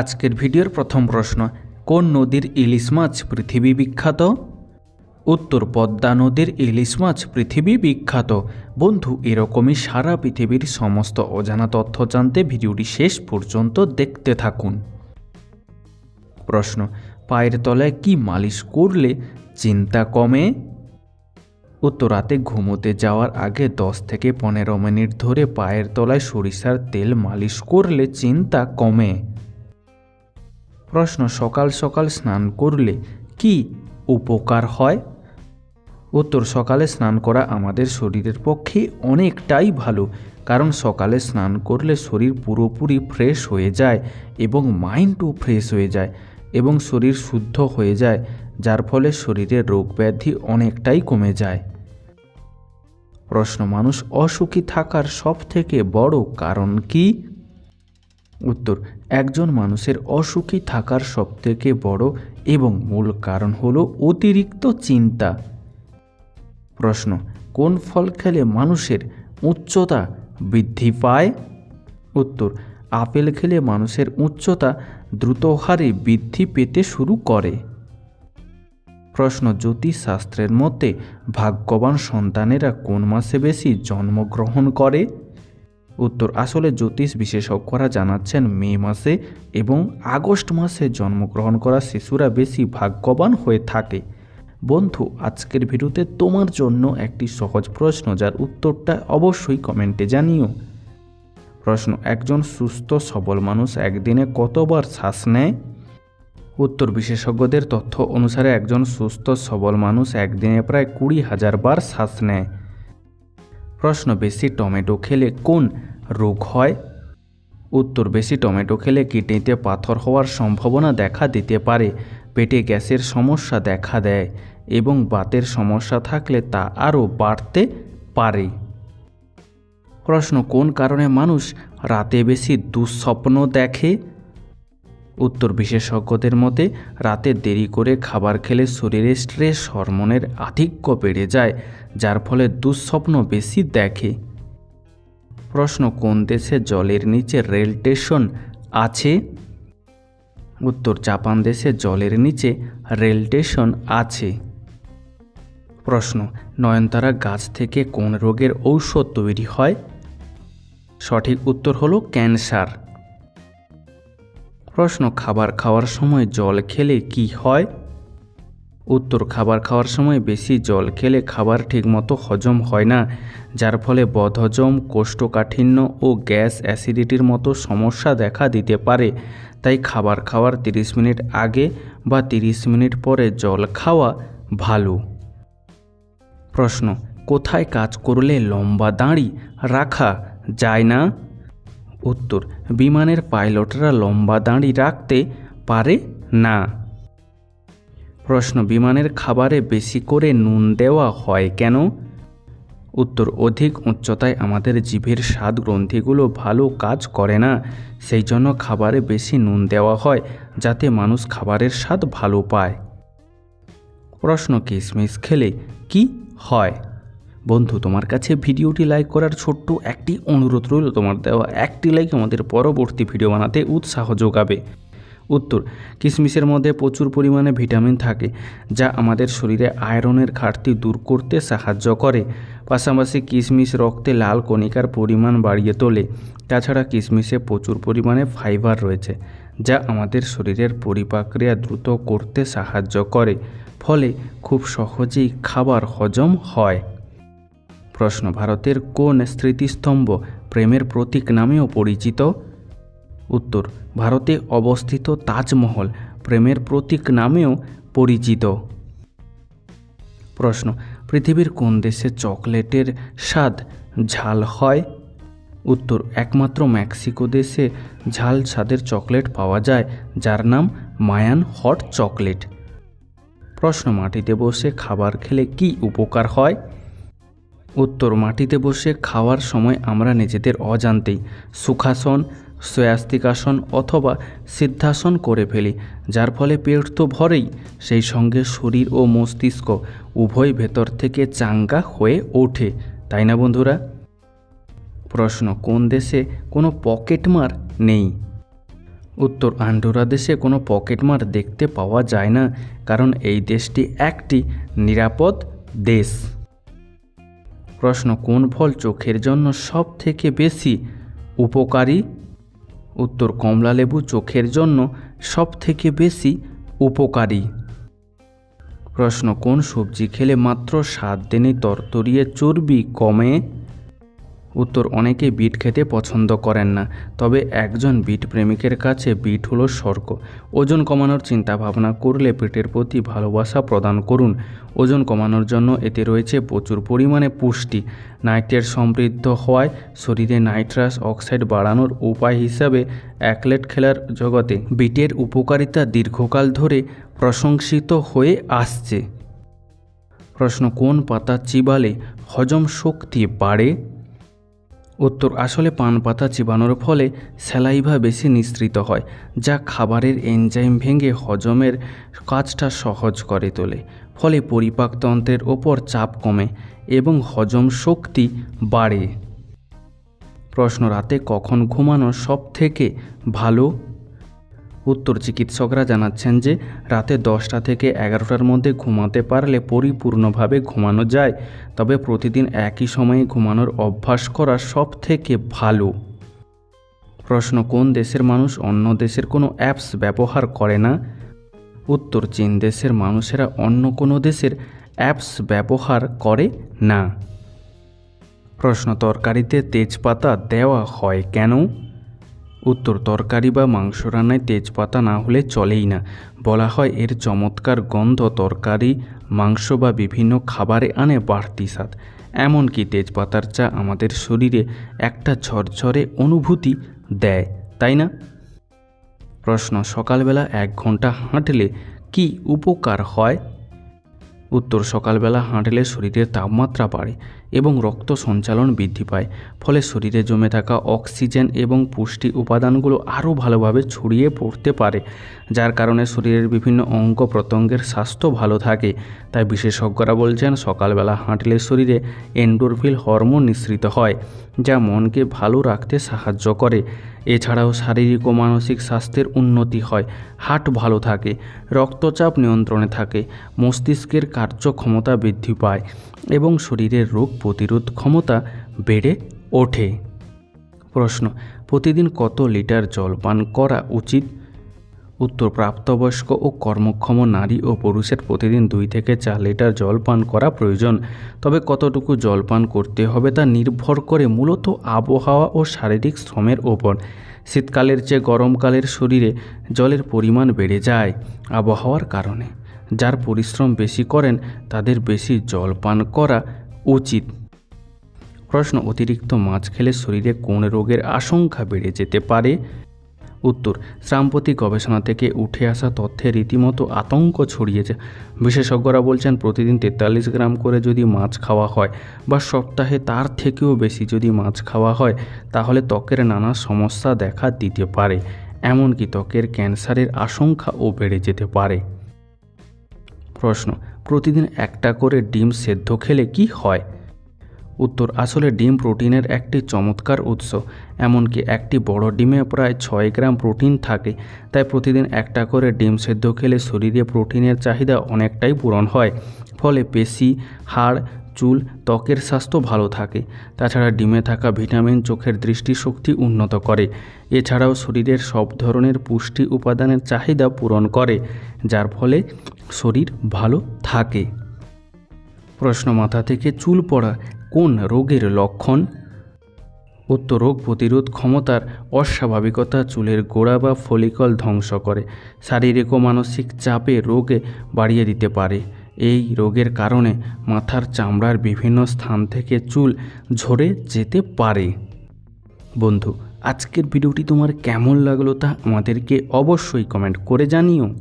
আজকের ভিডিওর প্রথম প্রশ্ন, কোন নদীর ইলিশ মাছ পৃথিবী বিখ্যাত? উত্তর, পদ্মা নদীর ইলিশ মাছ পৃথিবী বিখ্যাত। বন্ধু, এরকমই সারা পৃথিবীর সমস্ত অজানা তথ্য জানতে ভিডিওটি শেষ পর্যন্ত দেখতে থাকুন। প্রশ্ন, পায়ের তলায় কি মালিশ করলে চিন্তা কমে? উত্তর, রাতে ঘুমোতে যাওয়ার আগে দশ থেকে পনেরো মিনিট ধরে পায়ের তলায় সরিষার তেল মালিশ করলে চিন্তা কমে। প্রশ্ন সকাল সকাল স্নান করলে কি উপকার হয়? উত্তর, সকালে স্নান করা আমাদের শরীরের পক্ষে অনেকটাই ভালো, কারণ সকালে স্নান করলে শরীর পুরোপুরি ফ্রেশ হয়ে যায় এবং মাইন্ডও ফ্রেশ হয়ে যায় এবং শরীর শুদ্ধ হয়ে যায়, যার ফলে শরীরের রোগ ব্যাধি অনেকটাই কমে যায়। প্রশ্ন, মানুষ অসুখী থাকার সব থেকে বড় কারণ কি? উত্তর, একজন মানুষের অসুখী থাকার সবথেকে বড় এবং মূল কারণ হলো অতিরিক্ত চিন্তা। প্রশ্ন, কোন ফল খেলে মানুষের উচ্চতা বৃদ্ধি পায়? উত্তর, আপেল খেলে মানুষের উচ্চতা দ্রুত হারে বৃদ্ধি পেতে শুরু করে। প্রশ্ন, জ্যোতিষশাস্ত্রের মতে ভাগ্যবান সন্তানেরা কোন মাসে বেশি জন্মগ্রহণ করে? উত্তর আসলে জ্যোতিষ বিশেষজ্ঞরা জানাচ্ছেন, মে মাসে এবং আগস্ট মাসে জন্মগ্রহণ করা শিশুরা বেশি ভাগ্যবান হয়ে থাকে। বন্ধু, আজকের ভিডিওতে তোমার জন্য একটি সহজ প্রশ্ন, যার উত্তরটা অবশ্যই কমেন্টে জানিও। প্রশ্ন, একজন সুস্থ সবল মানুষ একদিনে কতবার শ্বাস নেয়? উত্তর, বিশেষজ্ঞদের তথ্য অনুসারে একজন সুস্থ সবল মানুষ একদিনে প্রায় কুড়ি হাজার বার শ্বাস নেয়। প্রশ্ন, বেশি টমেটো খেলে কোন রোগ হয়? উত্তর, বেশি টমেটো খেলে কিডনিতে পাথর হওয়ার সম্ভাবনা দেখা দিতে পারে, পেটে গ্যাসের সমস্যা দেখা দেয় এবং বাতের সমস্যা থাকলে তা আরও বাড়তে পারে। প্রশ্ন, কোন কারণে মানুষ রাতে বেশি দুঃস্বপ্ন দেখে? উত্তর, বিশেষজ্ঞদের মতে রাতে দেরি করে খাবার খেলে শরীরে স্ট্রেস হরমোনের আধিক্য বেড়ে যায় যার ফলে দুঃস্বপ্ন বেশি দেখে। প্রশ্ন, কোন দেশে জলের নিচে রেল স্টেশন আছে? উত্তর, জাপান দেশে জলের নিচে রেল স্টেশন আছে। প্রশ্ন, নয়নতারা গাছ থেকে কোন রোগের ঔষধ তৈরি হয়? সঠিক উত্তর হলো ক্যান্সার। প্রশ্ন, খাবার খাওয়ার সময় জল খেলে কি হয়? উত্তর খাবার খাওয়ার সময় বেশি জল খেলে খাবার ঠিকমতো হজম হয় না, যার ফলে বদহজম, কোষ্ঠকাঠিন্য ও গ্যাস অ্যাসিডিটির মতো সমস্যা দেখা দিতে পারে। তাই খাবার খাওয়ার 30 মিনিট আগে বা 30 মিনিট পরে জল খাওয়া ভালো। প্রশ্ন, কোথায় কাজ করলে লম্বা দাঁড়ি রাখা যায় না? উত্তর, বিমানের পাইলটরা লম্বা দাঁড়ি রাখতে পারে না। প্রশ্ন, বিমানের খাবারে বেশি করে নুন দেওয়া হয় কেন? উত্তর, অধিক উচ্চতায় আমাদের জিভের স্বাদ গ্রন্থিগুলো ভালো কাজ করে না, সেই জন্য খাবারে বেশি নুন দেওয়া হয় যাতে মানুষ খাবারের স্বাদ ভালো পায়। প্রশ্ন কিশমিশ খেলে কি হয়? বন্ধু, তোমার কাছে ভিডিওটি লাইক করার ছোট্ট একটি অনুরোধ রইল। তোমার দেওয়া একটি লাইক আমাদের পরবর্তী ভিডিও বানাতে উৎসাহ যোগাবে। উত্তর। কিশমিশের মধ্যে প্রচুর পরিমাণে ভিটামিন থাকে, যা আমাদের শরীরে আয়রনের ঘাটতি দূর করতে সাহায্য করে। পাশাপাশি কিশমিশ রক্তে লাল কণিকার পরিমাণ বাড়িয়ে তোলে। তাছাড়া কিশমিশে প্রচুর পরিমাণে ফাইবার রয়েছে, যা আমাদের শরীরের পরিপাক্রিয়া দ্রুত করতে সাহায্য করে, ফলে খুব সহজেই খাবার হজম হয়। প্রশ্ন, ভারতের কোন স্মৃতিস্তম্ভ প্রেমের প্রতীক নামেও পরিচিত? উত্তর, ভারতে অবস্থিত তাজমহল প্রেমের প্রতীক নামেও পরিচিত। প্রশ্ন, পৃথিবীর কোন দেশে চকলেটের স্বাদ ঝাল হয়? উত্তর, একমাত্র মেক্সিকো দেশে ঝাল স্বাদের চকলেট পাওয়া যায়, যার নাম মায়ান হট চকলেট। প্রশ্ন, মাটিতে বসে খাবার খেলে কি উপকার হয়? উত্তর, মাটিতে বসে খাওয়ার সময় আমরা নিজেদের অজান্তেই সুখাসন স্বয়াস্তিকাসন অথবা সিদ্ধাসন করে ফেলি, যার ফলে পেট তো ভরেই। সেই সঙ্গে শরীর ও মস্তিষ্ক উভয় ভেতর থেকে চাঙ্গা হয়ে ওঠে, তাই না বন্ধুরা? প্রশ্ন, কোন দেশে কোনো পকেটমার নেই? উত্তর, আন্ডোরা দেশে কোনো পকেটমার দেখতে পাওয়া যায় না, কারণ এই দেশটি একটি নিরাপদ দেশ। প্রশ্ন, কোন ফল চোখের জন্য সব থেকে বেশি উপকারী? উত্তর কমলালেবু চোখের জন্য সবথেকে বেশি উপকারী। প্রশ্ন, কোন সবজি খেলে মাত্র সাত দিনে তরতরিয়ে চর্বি কমে? উত্তর অনেকে বিট খেতে পছন্দ করেন না। তবে একজন বিট প্রেমিকের কাছে বিট হলো স্বর্গ। ওজন কমানোর চিন্তা ভাবনা করলে পেটের প্রতি ভালোবাসা প্রদান করুন। ওজন কমানোর জন্য এতে রয়েছে প্রচুর পরিমাণে পুষ্টি। নাইট্রেট সমৃদ্ধ হওয়ায় শরীরে নাইট্রাস অক্সাইড বাড়ানোর উপায় হিসাবে অ্যাকলেট খেলার জগতে বিটের উপকারিতা দীর্ঘকাল ধরে প্রশংসিত হয়ে আসছে। প্রশ্ন, কোন পাতা চিবালে হজম শক্তি বাড়ে? উত্তর, আসলে পান পাতা চিবানোর ফলে স্যালাইভা বেশি নিঃসৃত হয়, যা খাবারের এনজাইম ভেঙে হজমের কাজটা সহজ করে তোলে, ফলে পরিপাকতন্ত্রের ওপর চাপ কমে এবং হজম শক্তি বাড়ে। প্রশ্ন, রাতে কখন ঘুমানো সব থেকে ভালো? উত্তর চিকিৎসকরা জানাচ্ছেন যে রাতে দশটা থেকে এগারোটার মধ্যে ঘুমাতে পারলে পরিপূর্ণভাবে ঘুমানো যায়। তবে প্রতিদিন একই সময়ে ঘুমানোর অভ্যাস করা সব থেকে ভালো। প্রশ্ন, কোন দেশের মানুষ অন্য দেশের কোনো অ্যাপস ব্যবহার করে না? উত্তর, চীন দেশের মানুষেরা অন্য কোনো দেশের অ্যাপস ব্যবহার করে না। প্রশ্ন, তরকারিতে তেজপাতা দেওয়া হয় কেন? উত্তর তরকারি বা মাংস রান্নায় তেজপাতা না হলে চলেই না। বলা হয়, এর চমৎকার গন্ধ তরকারি, মাংস বা বিভিন্ন খাবারে আনে বাড়তি স্বাদ। এমনকি তেজপাতার চা আমাদের শরীরে একটা ঝরঝরে অনুভূতি দেয়, তাই না? প্রশ্ন, সকালবেলা এক ঘণ্টা হাঁটলে কি উপকার হয়? উত্তর, সকালবেলা হাঁটলে শরীরের তাপমাত্রা বাড়ে। এবং রক্ত সঞ্চালন বৃদ্ধি পায়। ফলে শরীরে জমে থাকা অক্সিজেন এবং পুষ্টি উপাদানগুলো আরও ভালোভাবে ছড়িয়ে পড়তে পারে, যার কারণে শরীরের বিভিন্ন অঙ্গ প্রত্যঙ্গের স্বাস্থ্য ভালো থাকে। তাই বিশেষজ্ঞরা বলছেন, সকালবেলা হাঁটলে শরীরে এন্ডোরফিল হরমোন নিঃসৃত হয়। যা মনকে ভালো রাখতে সাহায্য করে। এছাড়াও শারীরিক ও মানসিক স্বাস্থ্যের উন্নতি হয় হার্ট ভালো থাকে, রক্তচাপ নিয়ন্ত্রণে থাকে, মস্তিষ্কের কার্যক্ষমতা বৃদ্ধি পায় এবং শরীরের রোগ প্রতিরোধ ক্ষমতা বেড়ে ওঠে। প্রশ্ন, প্রতিদিন কত লিটার জল পান করা উচিত? উত্তর প্রাপ্তবয়স্ক ও কর্মক্ষম নারী ও পুরুষের প্রতিদিন দুই থেকে চার লিটার জল পান করা প্রয়োজন। তবে কতটুকু জল পান করতে হবে তা নির্ভর করে মূলত আবহাওয়া ও শারীরিক শ্রমের ওপর। শীতকালের চেয়ে গরমকালের শরীরে জলের পরিমাণ বেড়ে যায় আবহাওয়ার কারণে। যার পরিশ্রম বেশি করেন, তাদের বেশি জল পান করা উচিত। প্রশ্ন, অতিরিক্ত মাছ খেলে শরীরে কোন রোগের আশঙ্কা বেড়ে যেতে পারে? উত্তর, সাম্প্রতিক গবেষণা থেকে উঠে আসা তথ্যে রীতিমতো আতঙ্ক ছড়িয়েছে। বিশেষজ্ঞরা বলছেন, প্রতিদিন তেতাল্লিশ গ্রাম করে যদি মাছ খাওয়া হয় বা সপ্তাহে তার থেকেও বেশি যদি মাছ খাওয়া হয়, তাহলে ত্বকের নানা সমস্যা দেখা দিতে পারে। এমনকি ত্বকের ক্যান্সারের আশঙ্কাও বেড়ে যেতে পারে। প্রশ্ন, প্রতিদিন একটা করে ডিম সেদ্ধ খেলে কি হয়? উত্তর আসলে ডিম প্রোটিনের একটি চমৎকার উৎস, এমনকি একটি বড় ডিমে প্রায় ছয় গ্রাম প্রোটিন থাকে, তাই প্রতিদিন একটা করে ডিম সেদ্ধ খেলে শরীরে প্রোটিনের চাহিদা অনেকটাই পূরণ হয়, ফলে পেশি, হাড়, চুল, ত্বকের স্বাস্থ্য ভালো থাকে। তাছাড়া ডিমে থাকা ভিটামিন চোখের দৃষ্টিশক্তি উন্নত করে, এছাড়াও শরীরের সব ধরনের পুষ্টি উপাদানের চাহিদা পূরণ করে, যার ফলে শরীর ভালো থাকে। প্রশ্ন মাথা থেকে চুল পড়া কোন রোগের লক্ষণ? উত্তর, রোগ প্রতিরোধ ক্ষমতার অস্বাভাবিকতা চুলের গোড়া বা ফলিকল ধ্বংস করে। শারীরিক ও মানসিক চাপে রোগে বাড়িয়ে দিতে পারে। এই রোগের কারণে মাথার চামড়ার বিভিন্ন স্থান থেকে চুল ঝরে যেতে পারে। বন্ধু, আজকের ভিডিওটি তোমার কেমন লাগল তা আমাদেরকে অবশ্যই কমেন্ট করে জানিও।